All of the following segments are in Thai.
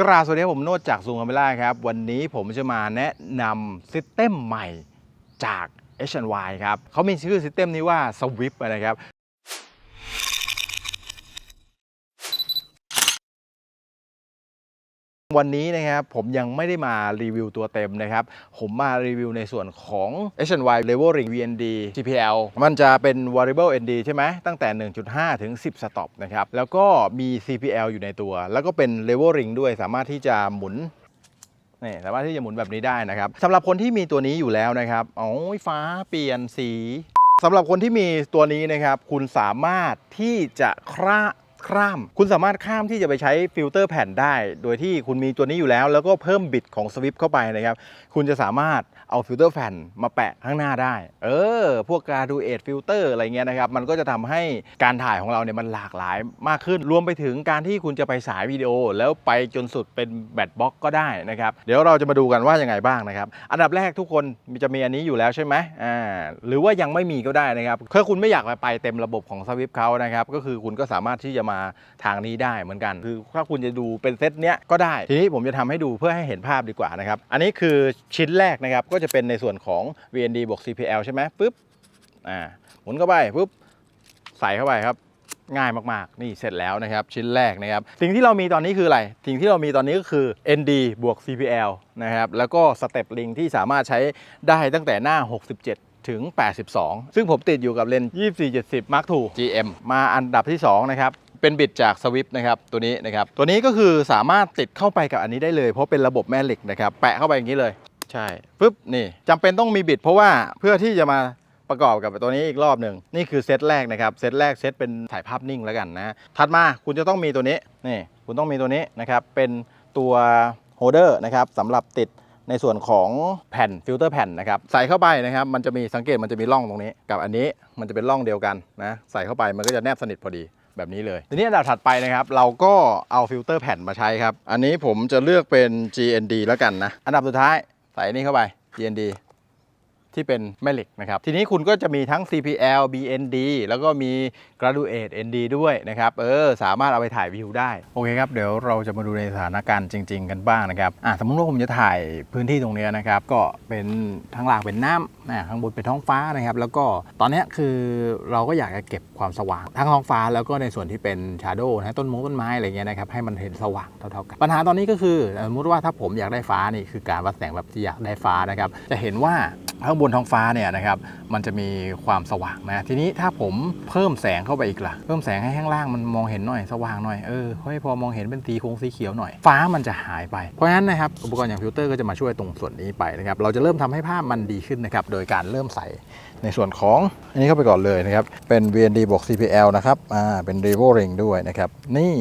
กราบสวัสดีครับผมโนดจากซูงคาเมล่าครับ วันนี้ผมจะมาแนะนำซิสเต็มใหม่จาก H&Y ครับเขามีชื่อซิสเต็มนี้ว่า Swift นะครับ วันนี้นะครับผมยังไม่ได้มารีวิวตัวเต็มนะครับ ผมมารีวิวในส่วนของ H&Y Leveling VND GPL มันจะเป็น Variable ND ใช่ไหมตั้งแต่ 1.5 ถึง 10 สต็อปนะครับ แล้วก็มี CPL อยู่ในตัว แล้วก็เป็น Leveling ด้วยสามารถที่จะหมุนนี่สามารถที่จะหมุนแบบนี้ได้นะครับสำหรับคนที่มีตัวนี้อยู่แล้วนะครับอ๋อฟ้าเปลี่ยนสีสำหรับคนที่มีตัวนี้นะครับ คุณสามารถที่จะคร่า ข้าม คุณสามารถข้ามที่จะไปใช้ฟิลเตอร์แผ่นได้ โดยที่คุณมีตัวนี้อยู่แล้ว แล้วก็เพิ่มบิตของสวิฟเข้าไปนะครับ คุณจะสามารถ เอาฟิลเตอร์แผ่นมาแปะข้างหน้าได้ เออ พวกการดูเอทฟิลเตอร์อะไรเงี้ยนะครับ มันก็จะทำให้การถ่ายของเราเนี่ยมันหลากหลายมากขึ้น รวมไปถึงการที่คุณจะไปสายวิดีโอ แล้วไปจนสุดเป็นแบตบ็อกก็ได้นะครับ เดี๋ยวเราจะมาดูกันว่ายังไงบ้างนะครับ อันดับแรกทุกคนจะมีอันนี้อยู่แล้วใช่ไหมอ่า หรือว่ายังไม่มีก็ได้นะครับ ถ้าคุณไม่อยากไปเต็มระบบของสวิฟเขานะครับ ก็คือคุณก็สามารถที่จะมาทางนี้ได้เหมือนกัน คือถ้าคุณจะดูเป็นเซตเนี้ยก็ได้ ทีนี้ผมจะทำให้ดูเพื่อให้เห็นภาพดีกว่านะครับ อันนี้คือชิ้นแรกนะครับ ก็จะเป็นในส่วนของ VND บวก CPL ใช่ไหมปุ๊บอ่าหมุนเข้าไปปุ๊บใส่เข้าไปครับง่ายมาก ๆ นี่เสร็จแล้วนะครับ ชิ้นแรกนะครับ สิ่งที่เรามีตอนนี้คืออะไร สิ่งที่เรามีตอนนี้ก็คือ ND บวก CPL นะครับ แล้วก็สเต็ปลิงที่สามารถใช้ได้ตั้งแต่หน้า 67 ถึง 82 ซึ่งผมติดอยู่กับเลนส์2470 Mark II GM มาอันดับที่ 2 นะครับ เป็นบิดจากสวิฟนะครับ ตัวนี้นะครับ ตัวนี้ก็คือสามารถติดเข้าไปกับอันนี้ได้เลย เพราะเป็นระบบแม่เหล็กนะครับ แปะเข้าไปอย่างนี้เลย ใช่ปุ๊บนี่จำเป็นต้องมีบิด เพราะว่าเพื่อที่จะมาประกอบกับตัวนี้อีกรอบหนึ่งนี่คือเซตแรกนะครับเซตแรกเซตเป็นถ่ายภาพนิ่งแล้วกันนะถัดมาคุณจะต้องมีตัวนี้นี่คุณต้องมีตัวนี้นะครับเป็นตัวโฮเดอร์นะครับสำหรับติดในส่วนของแผ่นฟิลเตอร์แผ่นนะครับใส่เข้าไปนะครับ มันจะมีสังเกตมันจะมีร่องตรงนี้ กับอันนี้มันจะเป็นร่องเดียวกันนะใส่เข้าไปมันก็จะแนบสนิทพอดีแบบนี้เลยทีนี้อันดับถัดไปนะครับ เราก็เอาฟิลเตอร์แผ่นมาใช้ครับ อันนี้ผมจะเลือกเป็น GND แล้วกันนะ อันดับสุดท้าย ใส่นี่เข้าไป GND ที่เป็นแม่เหล็กนะครับ ทีนี้คุณก็จะมีทั้ง CPL BND แล้วก็มี Graduate ND ด้วยนะครับ เออ สามารถเอาไปถ่ายวิวได้ โอเคครับ เดี๋ยวเราจะมาดูในสถานการณ์จริง ๆ กันบ้างนะครับ อะสมมติว่าผมจะถ่ายพื้นที่ตรงนี้นะครับ ก็เป็นทั้งล่างเป็นน้ำนะข้างบนเป็นท้องฟ้านะครับ แล้วก็ตอนนี้คือเราก็อยากจะเก็บความสว่าง ทั้งท้องฟ้าแล้วก็ในส่วนที่เป็นชาโดว์นะต้นมงต้นไม้อะไรเงี้ยนะครับให้มันเห็นสว่างเท่าๆกัน ปัญหาตอนนี้ก็คือสมมติว่าถ้าผมอยากได้ฟ้านี่คือการวัดแสงแบบที่อยากได้ฟ้านะครับจะเห็นว่า ข้างบนท้องฟ้าเนี่ยนะครับมันจะมีความสว่างนะทีนี้ถ้าผมเพิ่มแสงเข้าไปอีกล่ะเพิ่มแสงให้ข้างล่างมันมองเห็นหน่อยสว่างหน่อยเออให้พอมองเห็นเป็นสีคงสีเขียวหน่อย ฟ้ามันจะหายไปเพราะฉะนั้นนะครับอุปกรณ์อย่างฟิลเตอร์ก็จะมาช่วยตรงส่วนนี้ไปนะครับเราจะเริ่มทำให้ภาพมันดีขึ้นนะครับโดยการเริ่มใส่ ในส่วนของอันนี้เข้าไปก่อนเลยนะครับ เป็น VND บวก CPL นะครับ อ่า เป็น r e v o Ring ด้วยนะครับ นี่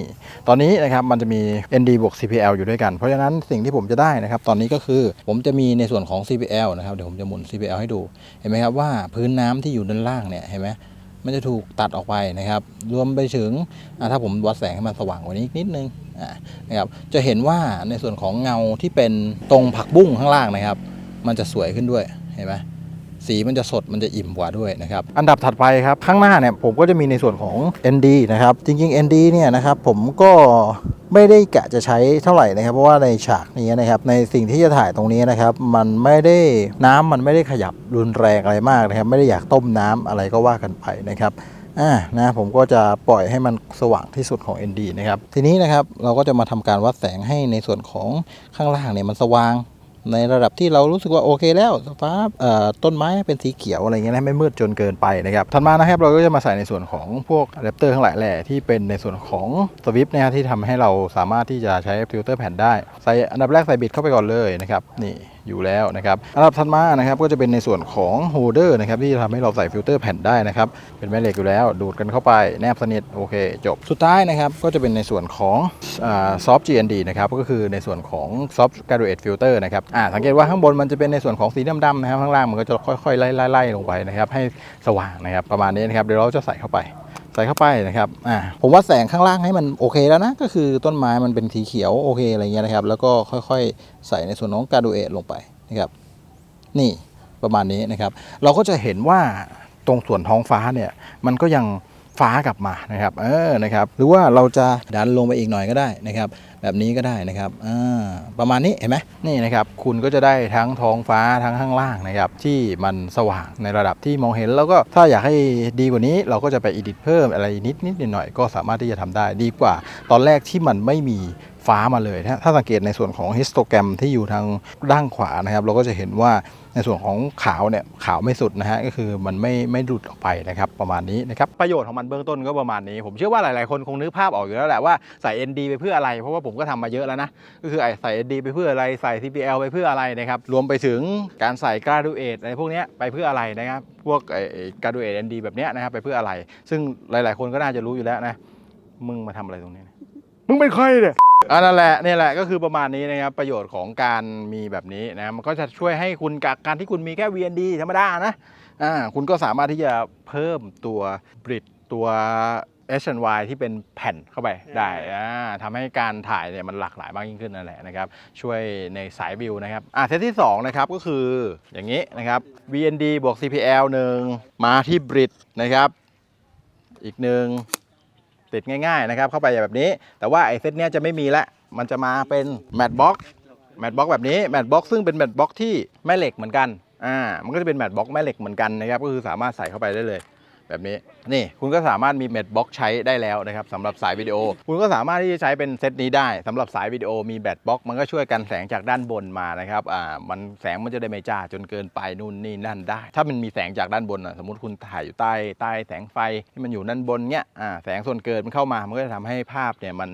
ตอนนี้นะครับ มันจะมี ND บวก CPL อยู่ด้วยกัน เพราะฉะนั้นสิ่งที่ผมจะได้นะครับ ตอนนี้ก็คือผมจะมีในส่วนของ CPL นะครับ เดี๋ยวผมจะหมุน CPL ให้ดู เห็นไหมครับว่าพื้นน้ำที่อยู่ด้านล่างเนี่ย เห็นไหมมันจะถูกตัดออกไปนะครับ รวมไปถึง ถ้าผมวัดแสงให้มันสว่างกว่านี้อีกนิดนึงนะครับ จะเห็นว่าในส่วนของเงาที่เป็นตรงผักบุ้งข้างล่างนะครับ มันจะสวยขึ้นด้วย เห็นไหม สีมันจะสดมันจะอิ่มกว่าด้วยนะครับ อันดับถัดไปครับ ข้างหน้าเนี่ยผมก็จะมีในส่วนของ ND นะครับ จริงๆ ND เนี่ยนะครับผมก็ไม่ได้กะจะใช้เท่าไหร่นะครับ เพราะว่าในฉากนี้นะครับ ในสิ่งที่จะถ่ายตรงนี้นะครับ มันไม่ได้น้ำมันไม่ได้ขยับรุนแรงอะไรมากนะครับ ไม่ได้อยากต้มน้ำอะไรก็ว่ากันไปนะครับอ่านะผมก็จะปล่อยให้มันสว่างที่สุดของ ND นะครับ ทีนี้นะครับเราก็จะมาทำการวัดแสงให้ในส่วนของข้างล่างเนี่ยมันสว่าง ในระดับที่เรารู้สึกว่าโอเคแล้วฟ้าเอ่อต้นไม้เป็นสีเขียวอะไรเงี้ยนะไม่มืดจนเกินไปนะครับถัดมานะครับเราก็จะมาใส่ในส่วนของพวกอะแดปเตอร์ทั้งหลายแหล่ที่เป็นในส่วนของสวิฟนะฮะที่ทำให้เราสามารถที่จะใช้ฟิลเตอร์แผ่นได้ใส่อันดับแรกใส่บิดเข้าไปก่อนเลยนะครับนี่อยู่แล้วนะครับอันดับถัดมานะครับก็จะเป็นในส่วนของโฮเดอร์นะครับที่จะทำให้เราใส่ฟิลเตอร์แผ่นได้นะครับเป็นแม่เหล็กอยู่แล้ว ดูดกันเข้าไปแนบสนิทโอเค จบสุดท้ายนะครับก็จะเป็นในส่วนของซอฟต์ GND นะครับก็คือในส่วนของ Soft Graduate Filter นะครับอ่าสังเกตว่าข้างบนมันจะเป็นในส่วนของสีดำๆนะครับข้างล่างมันก็จะค่อยๆไล่ๆๆลงไปนะครับให้สว่างนะครับประมาณนี้นะครับเดี๋ยวเราจะใส่เข้าไปใส่เข้าไปนะครับอ่าผมว่าแสงข้างล่างให้มันโอเคแล้วนะ ก็คือต้นไม้มันเป็นสีเขียวโอเคอะไรเงี้ยนะครับ แล้วก็ค่อยๆ ใส่ในส่วนของการดูเอทลงไปนะครับ นี่ประมาณนี้นะครับ เราก็จะเห็นว่าตรงส่วนท้องฟ้าเนี่ย มันก็ยังฟ้ากลับมานะครับ เออนะครับ หรือว่าเราจะดันลงไปอีกหน่อยก็ได้นะครับ แบบนี้ก็ได้นะครับประมาณนี้เห็นไหมนี่นะครับ คุณก็จะได้ทั้งท้องฟ้าทั้งข้างล่างนะครับ ที่มันสว่างในระดับที่มองเห็น แล้วก็ถ้าอยากให้ดีกว่านี้ เราก็จะไปอิดิทเพิ่มอะไรนิดนิดหน่อยก็สามารถที่จะทำได้ดีกว่า ตอนแรกที่มันไม่มีฟ้ามาเลย ถ้าสังเกตในส่วนของฮิสโตแกรมที่อยู่ทางด้านขวานะครับ เราก็จะเห็นว่า ในส่วนของขาวเนี่ยขาวไม่สุดนะฮะก็คือมันไม่ไม่หลุดออกไปนะครับประมาณนี้นะครับประโยชน์ของมันเบื้องต้นก็ประมาณนี้ ผมเชื่อว่าหลายๆคนคงนึกภาพออกอยู่แล้วแหละว่าใส่ ND ไปเพื่ออะไร เพราะว่าผมก็ทำมาเยอะแล้วนะก็คือไอ้ใส่ ND ไปเพื่ออะไรใส่ CPL ไปเพื่ออะไรนะครับรวมไปถึงการใส่ graduate อะไรพวกนี้ไปเพื่ออะไรนะครับพวกไอ้ graduate ND แบบเนี้ยนะครับไปเพื่ออะไร ซึ่งหลาย ๆ คนก็น่าจะรู้อยู่แล้วนะมึงมาทำอะไรตรงนี้ มึงเป็นใครเนี่ยอันนั่นแหละนี่แหละก็คือประมาณนี้นะครับประโยชน์ของการมีแบบนี้นะมันก็จะช่วยให้คุณกับการที่คุณมีแค่ VND ธรรมดานะอ่าคุณก็สามารถที่จะเพิ่มตัวบริดตัว H&Y ที่เป็นแผ่นเข้าไปได้อ่าทำให้การถ่ายเนี่ยมันหลากหลายมากยิ่งขึ้นนั่นแหละนะครับช่วยในสายวิวนะครับอ่าเซตที่ 2 นะครับก็คืออย่างนี้นะครับ VND บวก CPL 1 มาที่บริดนะครับ อีกหนึ่ง ติดง่ายๆนะครับ เข้าไปแบบนี้ แต่ว่าไอ้เซตเนี้ยจะไม่มีละ มันจะมาเป็นแมตบ็อกแมตบ็อกแบบนี้แมตบ็อกซึ่งเป็นแมตบ็อกที่แม่เหล็กเหมือนกันอ่ามันก็จะเป็นแมตบ็อกแม่เหล็กเหมือนกันนะครับก็คือสามารถใส่เข้าไปได้เลย แบบนี้นี่คุณก็สามารถมีแมทบ็อกใช้ได้แล้วนะครับสำหรับสายวิดีโอ คุณก็สามารถที่จะใช้เป็นเซตนี้ได้สำหรับสายวิดีโอมีแบตบล็อก มันก็ช่วยกันแสงจากด้านบนมานะครับอ่ามันแสงมันจะได้ไม่จ้าจนเกินไปนู่นนี่นั่นได้ ถ้ามันมีแสงจากด้านบนอะสมมติคุณถ่ายอยู่ใต้ใต้แสงไฟที่มันอยู่ด้านบนเนี้ยอ่าแสงส่วนเกินมันเข้ามามันก็จะทำให้ภาพเนี่ยมัน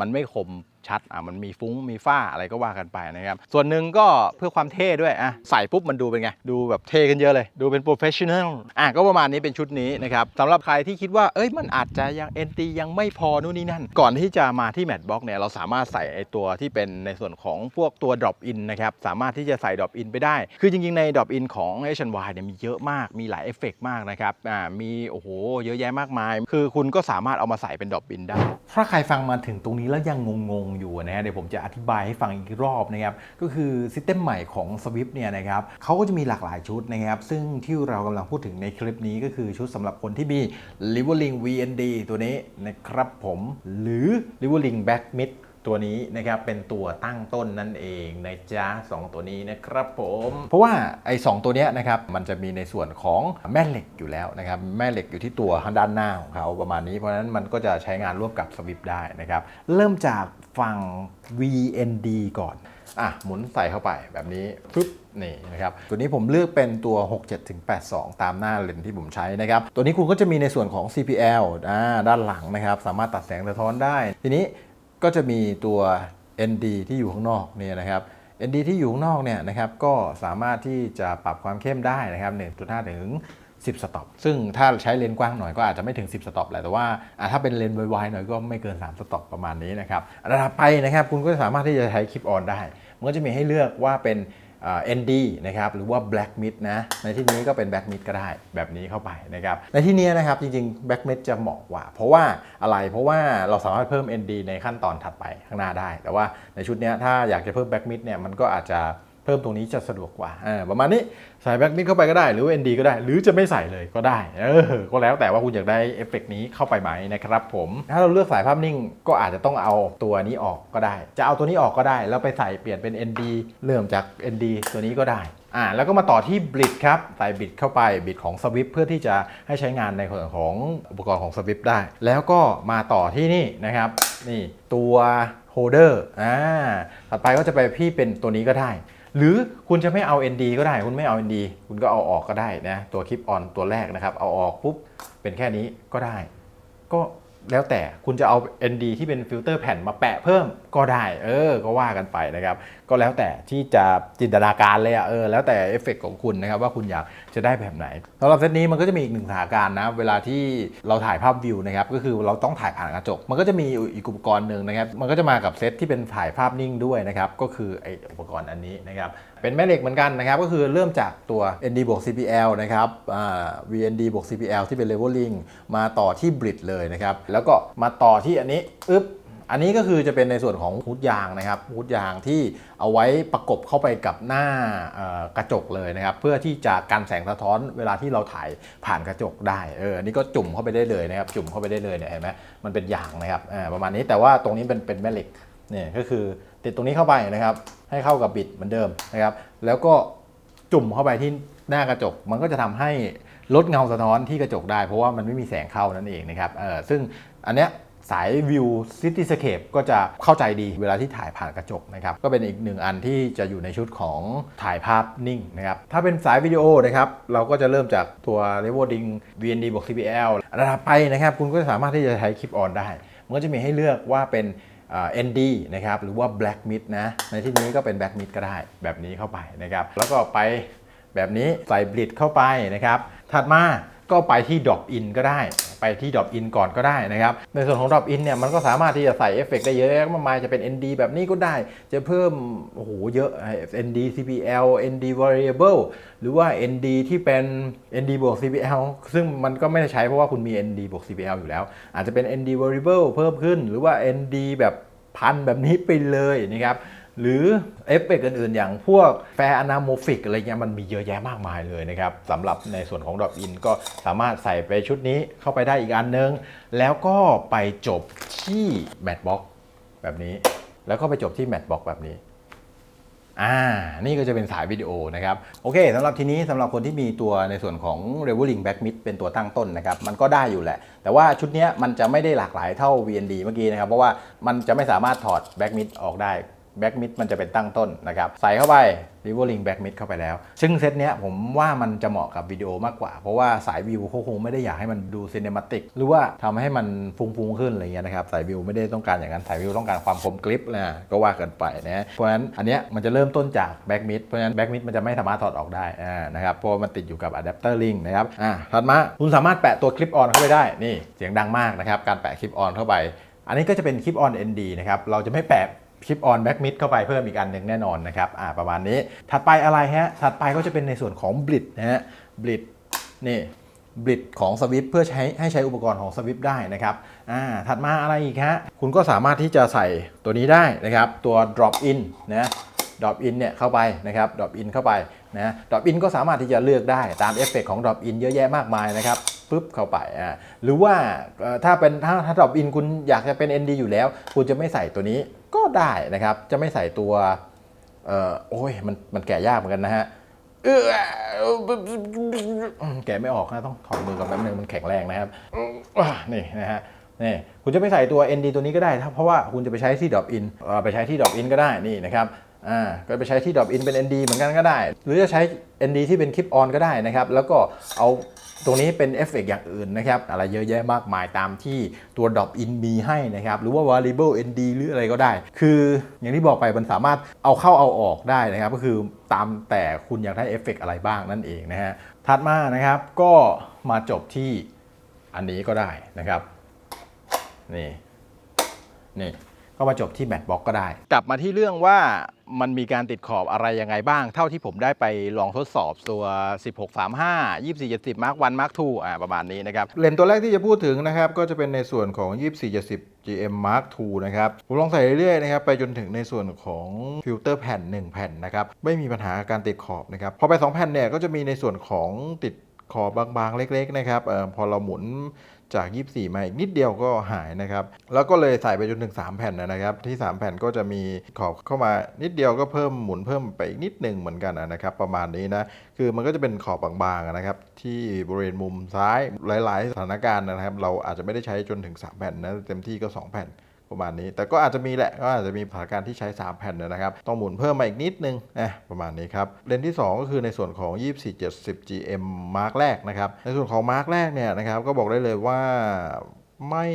มันไม่คม ชัดอะมันมีฟุ้งมีฝ้าอะไรก็ว่ากันไปนะครับส่วนหนึ่งก็เพื่อความเท่ด้วยอะใส่ปุ๊บมันดูเป็นไง ดูแบบเท่กันเยอะเลย ดูเป็นโปรเฟชชั่น a ลอะก็ประมาณนี้เป็นชุดนี้นะครับสำหรับใครที่คิดว่าเอ้ยมันอาจจะยังเอ็นตียังไม่พอนู่นนี่นั่น ก่อนที่จะมาที่แมทบ็อกเนี่ยเราสามารถใส่ไอตัวที่เป็นในส่วนของพวกตัว drop in นะครับสามารถที่จะใส่ drop in ไปได้ คือจริงๆใน drop in ของ H&Y เนี่ยมีเยอะมากมีหลายเอฟเฟกต์มากนะครับอ่ามีโอ้โหเยอะแยะมากมาย คือคุณก็สามารถเอามาใส่เป็น drop in ได้ ถ้าใครฟังมาถึงตรงนี้แล้วยังงงๆอยู่นะฮะเดี๋ยวผมจะอธิบายให้ฟังอีกรอบนะครับก็คือซิสเต็มใหม่ของ Swift เนี่ยนะครับเขาก็จะมีหลากหลายชุดนะครับซึ่งที่เรากำลังพูดถึงในคลิปนี้ก็คือชุดสำหรับคนที่มี l i v e r i n g VND ตัวนี้นะครับผมหรือ l i v e r i n g Back Mid ตัวนี้นะครับเป็นตัวตั้งต้นนั่นเองนะจ๊ะสองตัวนี้นะครับผม เพราะว่าไอ้สองตัวเนี้ยนะครับมันจะมีในส่วนของแม่เหล็กอยู่แล้วนะครับแม่เหล็กอยู่ที่ตัวด้านหน้าของเขาประมาณนี้เพราะฉะนั้นมันก็จะใช้งานร่วมกับสวิปได้นะครับเริ่มจากฝั่ง VND ก่อนอะหมุนใส่เข้าไปแบบนี้ปึ๊บนี่นะครับตัวนี้ผมเลือกเป็นตัว 67-82 ตามหน้าเลนที่ผมใช้นะครับ ตัวนี้คุณก็จะมีในส่วนของ CPL อด้านหลังนะครับ สามารถตัดแสงสะท้อนได้ ทีนี้ ก็จะมีตัว ND ที่อยู่ข้างนอกเนี่ยนะครับ ND ที่อยู่ข้างนอกเนี่ยนะครับก็สามารถที่จะปรับความเข้มได้นะครับ 1.5 ถึง 10 สต็อป ซึ่งถ้าใช้เลนส์กว้างหน่อยก็อาจจะไม่ถึง 10 สต็อปแหละ แต่ว่าถ้าเป็นเลนส์ไวๆหน่อยก็ไม่เกิน 3 สต็อปประมาณนี้นะครับระดับไปนะครับคุณก็สามารถที่จะใช้คลิปออนได้ มันก็จะมีให้เลือกว่าเป็น เอ็นดีนะครับหรือว่า Black Mid นะในที่นี้ก็เป็น Black Mid ก็ได้แบบนี้เข้าไปนะครับในที่นี้นะครับจริงๆ Black Mid จะเหมาะกว่า เพราะว่าอะไรเพราะว่าเราสามารถเพิ่ม ND ในขั้นตอนถัดไปข้างหน้าได้ แต่ว่าในชุดนี้ถ้าอยากจะเพิ่ม Black Mid เนี่ยมันก็อาจจะ เพิ่มตรงนี้จะสะดวกกว่าประมาณนี้ใส่แบ็กมิดเข้าไปก็ได้ หรือว่า ND ก็ได้ หรือจะไม่ใส่เลยก็ได้เออก็แล้วแต่ว่าคุณอยากได้เอฟเฟกต์นี้เข้าไปไหมนะครับผมถ้าเราเลือกสายภาพนิ่งก็อาจจะต้องเอาตัวนี้ออกก็ได้ จะเอาตัวนี้ออกก็ได้ แล้วไปใส่เปลี่ยนเป็น ND เริ่มจาก ND ตัวนี้ก็ได้อ่าแล้วก็มาต่อที่บ i ิ t ครับใส่บ i ิ t เข้าไปบ i ิ t ของ Swift เพื่อที่จะให้ใช้งานในส่วนของอุปกรณ์ของ Swift ได้ แล้วก็มาต่อที่นี่นะครับ นี่ตัวโฮเดอร์อ่าถัดไปก็จะไปพี่เป็นตัวนี้ก็ได้ หรือคุณจะไม่เอา ND ก็ได้ คุณไม่เอา ND คุณก็เอาออกก็ได้นะตัวคลิปออนตัวแรกนะครับ เอาออกปุ๊บเป็นแค่นี้ก็ได้ ก็แล้วแต่คุณจะเอา ND ที่เป็นฟิลเตอร์แผ่นมาแปะเพิ่ม ก็ได้ เออ ก็ว่ากันไปนะครับ ก็แล้วแต่ที่จะจินตนาการเลยอะเออ แล้วแต่เอฟเฟกต์ของคุณนะครับ ว่าคุณอยากจะได้แบบไหนสำหรับเซตนี้มันก็จะมีอีกหนึ่งสถานการณ์นะ เวลาที่เราถ่ายภาพวิวนะครับ ก็คือเราต้องถ่ายผ่านกระจก มันก็จะมีอีกอุปกรณ์หนึ่งนะครับ มันก็จะมากับเซตที่เป็นถ่ายภาพนิ่งด้วยนะครับ ก็คือไออุปกรณ์อันนี้นะครับ เป็นแม่เหล็กเหมือนกันนะครับ ก็คือเริ่มจากตัว ND บวก CPL นะครับอ่า VND บวก CPL ที่เป็น leveling มาต่อที่ bridge เลยนะครับ แล้วก็มาต่อที่อันนี้ อึ๊บ อันนี้ก็คือจะเป็นในส่วนของฮูดยางนะครับฮูดยางที่เอาไว้ประกบเข้าไปกับหน้ากระจกเลยนะครับ เพื่อที่จะกันแสงสะท้อนเวลาที่เราถ่ายผ่านกระจกได้เอออันนี้ก็จุ่มเข้าไปได้เลยนะครับ จุ่มเข้าไปได้เลยเนี่ยเห็นไหมมันเป็นยางนะครับอ่าประมาณนี้แต่ว่าตรงนี้เป็นเป็นแม่เหล็กเนี่ยก็คือติดตรงนี้เข้าไปนะครับ ให้เข้ากับบิดเหมือนเดิมนะครับ แล้วก็จุ่มเข้าไปที่หน้ากระจกมันก็จะทำให้ลดเงาสะท้อนที่กระจกได้ เพราะว่ามันไม่มีแสงเข้านั่นเองนะครับเออซึ่งอันเนี้ย สายวิวซิตี้สเคปก็จะเข้าใจดีเวลาที่ถ่ายผ่านกระจกนะครับ ก็เป็นอีกหนึ่งอันที่จะอยู่ในชุดของถ่ายภาพนิ่งนะครับ ถ้าเป็นสายวิดีโอนะครับ เราก็จะเริ่มจากตัว r e v o d i n g VND บวก CPL อันถัดไปนะครับ คุณก็สามารถที่จะใช้คลิปออนได้ มันก็จะมีให้เลือกว่าเป็นเอ่อ ND นะครับ หรือว่า Black Mid นะ ในที่นี้ก็เป็น Black Mid ก็ได้แบบนี้เข้าไปนะครับ แล้วก็ไปแบบนี้ใส่บลิดเข้าไปนะครับ ถัดมาก็ไปที่ Drop In ก็ได้ ที่ Drop In ก่อนก็ได้นะครับ ในส่วนของ Drop In เนี่ยมันก็สามารถที่จะใส่เอฟเฟกต์ได้เยอะแยะมากมายจะเป็น ND แบบนี้ก็ได้ จะเพิ่มโอ้โหเยอะ ND CPL ND Variable หรือว่า ND ที่เป็น ND บวก CPL ซึ่งมันก็ไม่ได้ใช้เพราะว่าคุณมี ND บวก CPL อยู่แล้ว อาจจะเป็น ND Variable เพิ่มขึ้น หรือว่า ND แบบพันแบบนี้ไปเลยนะครับ หรือเอฟเฟกอื่นๆ อย่างพวกแฟร์อนาโมฟิกอะไรเงี้ยมันมีเยอะแยะมากมายเลยนะครับสำหรับในส่วนของด r อ p อินก็สามารถใส่ไปชุดนี้เข้าไปได้อีกอันนึง แล้วก็ไปจบที่แมทบ็อกแบบนี้ แล้วก็ไปจบที่แมทบ็อกแบบนี้อ่า นี่ก็จะเป็นสายวิดีโอนะครับ โอเคสำหรับทีนี้สำหรับคนที่มีตัวในส่วนของ r e v o l i n g Back Mid เป็นตัวตั้งต้นนะครับ มันก็ได้อยู่แหละ แต่ว่าชุดนี้มันจะไม่ได้หลากหลายเท่า VND เมื่อกี้นะครับ เพราะว่ามันจะไม่สามารถถอด Back Mid ออกได้ แบ็กมิดมันจะเป็นตั้งต้นนะครับ ใส่เข้าไป r e v o l i n g Back Mid เข้าไปแล้ว ซึ่งเซตเนี้ยผมว่ามันจะเหมาะกับวิดีโอมากกว่า เพราะว่าสายวิวเขาคงไม่ได้อยากให้มันดูซีเนมาติกหรือว่าทำให้มันฟุ้งๆขึ้นอะไรเงี้ยนะครับ สายวิวไม่ได้ต้องการอย่างนั้น สายวิวต้องการความคมกริปนะก็ว่าเกันไปนะเพราะฉะนั้นอันเนี้ยมันจะเริ่มต้นจากแบ็กมิดเพราะฉะนั้นแบ็กมิดมันจะไม่สามารถถอดออกได้นะครับเพราะมันติดอยู่กับอะแดปเตอร์ลิงนะครับอ่าถัดมาคุณสามารถแปะตัวคลิปออนเข้าไปได้นี่เสียงดังมากนะครับการแปะคลิปออนเข้าไปอันนี้ก็จะเป็นคลิปออน ND นะครับ เราจะไม่แปะ คลิปออนแบ็กมิดเข้าไปเพิ่มอีกอันหนึ่งแน่นอนนะครับอ่าประมาณนี้ถัดไปอะไรฮะ ถัดไปก็จะเป็นในส่วนของบลิดนะฮะบลิดนี่บลิดของสวิฟเพื่อใช้ให้ใช้อุปกรณ์ของสวิฟได้นะครับอ่าถัดมาอะไรอีกฮะ คุณก็สามารถที่จะใส่ตัวนี้ได้นะครับ ตัว drop in นะ drop in เนี่ยเข้าไปนะครับ drop in เข้าไปนะ drop in ก็สามารถที่จะเลือกได้ตามเอฟเฟกต์ของ drop in เยอะแยะมากมายนะครับปุ๊บเข้าไปอ่าหรือว่าถ้าเป็นถ้าถ้า drop in คุณอยากจะเป็น ND อยู่แล้ว คุณจะไม่ใส่ตัวนี้ ก็ได้นะครับ จะไม่ใส่ตัวเอ่อโอ้ยมันมันแกะยากเหมือนกันนะฮะเออแกไม่ออกนะต้องถอดมือกับแป๊บนึงมันแข็งแรงนะครับนี่นะฮะนี่คุณจะไม่ใส่ตัว ND ตัวนี้ก็ได้ถ้าเพราะว่าคุณจะไปใช้ที่ drop in เอ่อไปใช้ที่ drop in ก็ได้นี่นะครับอ่าก็ไปใช้ที่ drop in เป็น ND เหมือนกันก็ได้ หรือจะใช้ ND ที่เป็นคลิปออนก็ได้นะครับ แล้วก็เอา ตรงนี้เป็นเอฟเฟกต์อย่างอื่นนะครับ อะไรเยอะแยะมากมายตามที่ตัว drop in มีให้นะครับ หรือว่า variable ND หรืออะไรก็ได้ คืออย่างที่บอกไปมันสามารถเอาเข้าเอาออกได้นะครับ ก็คือตามแต่คุณอยากได้เอฟเฟกต์อะไรบ้างนั่นเองนะฮะ ถัดมานะครับก็มาจบที่อันนี้ก็ได้นะครับ นี่ นี่ก็มาจบที่แมทบ็อกก็ได้ กลับมาที่เรื่องว่า มันมีการติดขอบอะไรยังไงบ้าง เท่าที่ผมได้ไปลองทดสอบตัว 1635 2470 Mark 1 Mark 2อ่าประมาณนี้นะครับ เลนส์ตัวแรกที่จะพูดถึงนะครับ ก็จะเป็นในส่วนของ 2470 GM Mark II นะครับ ผมลองใส่เรื่อยๆนะครับ ไปจนถึงในส่วนของฟิลเตอร์แผ่น 1 แผ่นนะครับ ไม่มีปัญหาการติดขอบนะครับ พอไป 2 แผ่นเนี่ยก็จะมีในส่วนของติด ขอบบางๆเล็ก ๆ นะครับออพอเราหมุนจาก 24 มาอีกนิดเดียวก็หายนะครับ แล้วก็เลยใส่ไปจนถึง 3 แผ่นนะครับ ที่ 3 แผ่นก็จะมีขอบเข้ามานิดเดียวก็เพิ่มหมุนเพิ่มไปอีกนิดหนึ่งเหมือนกันนะครับ ประมาณนี้นะ คือมันก็จะเป็นขอบบางๆนะครับ ที่บริเวณมุมซ้ายหลาย ๆ สถานการณ์นะครับ เราอาจจะไม่ได้ใช้จนถึง 3 แผ่นนะ เต็มที่ก็ 2 แผ่น ประมาณนี้ แต่ก็อาจจะมีแหละก็อาจจะมีสถาการที่ใช้ 3 แผ่นนะครับ ต้องหมุนเพิ่มมาอีกนิดนึงนะประมาณนี้ครับเลนที่ 2 ก็คือในส่วนของ 2470 GM Mark แรกนะครับ ในส่วนของ Mark แรกเนี่ยนะครับก็บอกได้เลยว่าไม่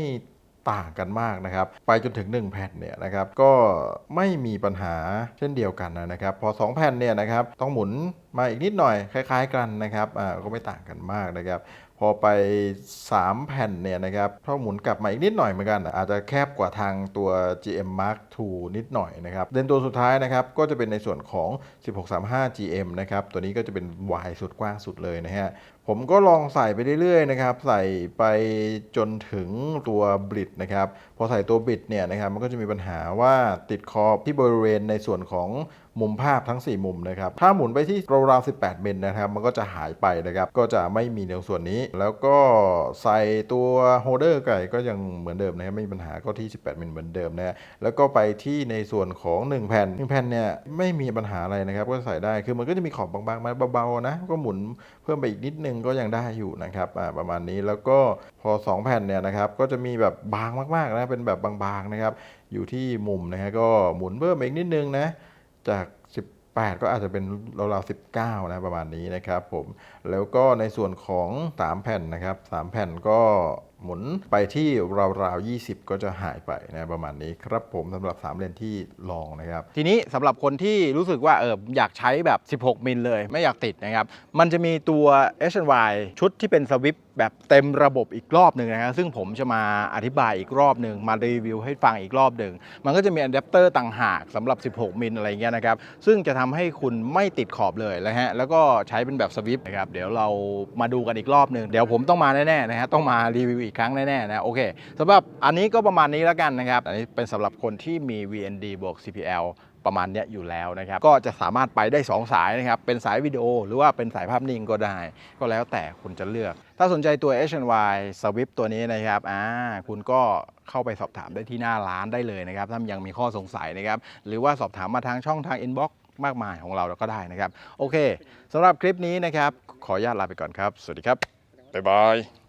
ต่างกันมากนะครับ ไปจนถึง 1 แผ่นเนี่ยนะครับ ก็ไม่มีปัญหาเช่นเดียวกันนะครับ พอ 2 แผ่นเนี่ยนะครับ ต้องหมุนมาอีกนิดหน่อยคล้าย ๆ กันนะครับอ่าก็ไม่ต่างกันมากนะครับ พอไป 3 แผ่นเนี่ยนะครับถ้าหมุนกลับมาอีกนิดหน่อยเหมือนกัน อาจจะแคบกว่าทางตัว GM Mark II นิดหน่อยนะครับเลนตัวสุดท้ายนะครับก็จะเป็นในส่วนของ 1635 GM นะครับตัวนี้ก็จะเป็น wide สุดกว้างสุดเลยนะฮะผมก็ลองใส่ไปเรื่อยๆนะครับใส่ไปจนถึงตัวบิดนะครับพอใส่ตัวบิดเนี่ยนะครับมันก็จะมีปัญหาว่าติดขอบที่บริเวณในส่วนของมุมภาพทั้ง 4 มุมนะครับ ถ้าหมุนไปที่ราวๆ18มิลนะครับ มันก็จะหายไปนะครับ ก็จะไม่มีในส่วนนี้ แล้วก็ใส่ตัวโฮเดอร์ไก่ก็ยังเหมือนเดิมนะครับไม่มีปัญหาก็ที่ 18มิลเหมือนเดิมนะฮะแล้วก็ไปที่ในส่วนของ 1 แผ่น1แผ่นเนี่ยไม่มีปัญหาอะไรนะครับ ก็ใส่ได้ คือมันก็จะมีขอบบางๆมาเบาๆนะ ก็หมุนเพิ่มไปอีกนิดนึงก็ยังได้อยู่นะครับ อ่า ประมาณนี้ แล้วก็พอ 2 แผ่นเนี่ยนะครับ ก็จะมีแบบบางมากๆนะ เป็นแบบบางๆนะครับ อยู่ที่มุมนะฮะ ก็หมุนเพิ่มอีกนิดนึงนะ จาก 18 ก็อาจจะเป็นราวๆ19 นะประมาณนี้นะครับผมแล้วก็ในส่วนของ 3 แผ่นนะครับ 3 แผ่นก็ หมุนไปที่ราวๆ20 ก็จะหายไปนะประมาณนี้ครับผมสำหรับ 3 เลนที่ลองนะครับ ทีนี้สำหรับคนที่รู้สึกว่าเอออยากใช้แบบ 16 มิลเลย ไม่อยากติดนะครับ มันจะมีตัว H&Y ชุดที่เป็นสวิปแบบเต็มระบบอีกรอบหนึ่งนะครับซึ่งผมจะมาอธิบายอีกรอบหนึ่งมารีวิวให้ฟังอีกรอบหนึ่งมันก็จะมีอะแดปเตอร์ต่างหากสำหรับ 16 มิลอะไรเงี้ยนะครับ ซึ่งจะทำให้คุณไม่ติดขอบเลยนะฮะแล้วก็ใช้เป็นแบบสวิปนะครับเดี๋ยวเรามาดูกันอีกรอบหนึ่งเดี๋ยวผมต้องมาแน่ๆนะฮะต้องมารีวิวอีกครั้งแน่ๆนะโอเคสำหรับอันนี้ก็ประมาณนี้แล้วกันนะครับ อันนี้เป็นสำหรับคนที่มี VND บวก CPL ประมาณเนี้ยอยู่แล้วนะครับ ก็จะสามารถไปได้ 2 สายนะครับ เป็นสายวิดีโอ หรือว่าเป็นสายภาพนิ่งก็ได้ ก็แล้วแต่คุณจะเลือก ถ้าสนใจตัว H&Y Swift ตัวนี้นะครับอ่าคุณก็เข้าไปสอบถามได้ที่หน้าร้านได้เลยนะครับ ถ้ายังมีข้อสงสัยนะครับ หรือว่าสอบถามมาทางช่องทาง inbox มากมายของเราก็ได้นะครับ โอเคสำหรับคลิปนี้นะครับ ขออนุญาตลาไปก่อนครับ สวัสดีครับ บ๊ายบาย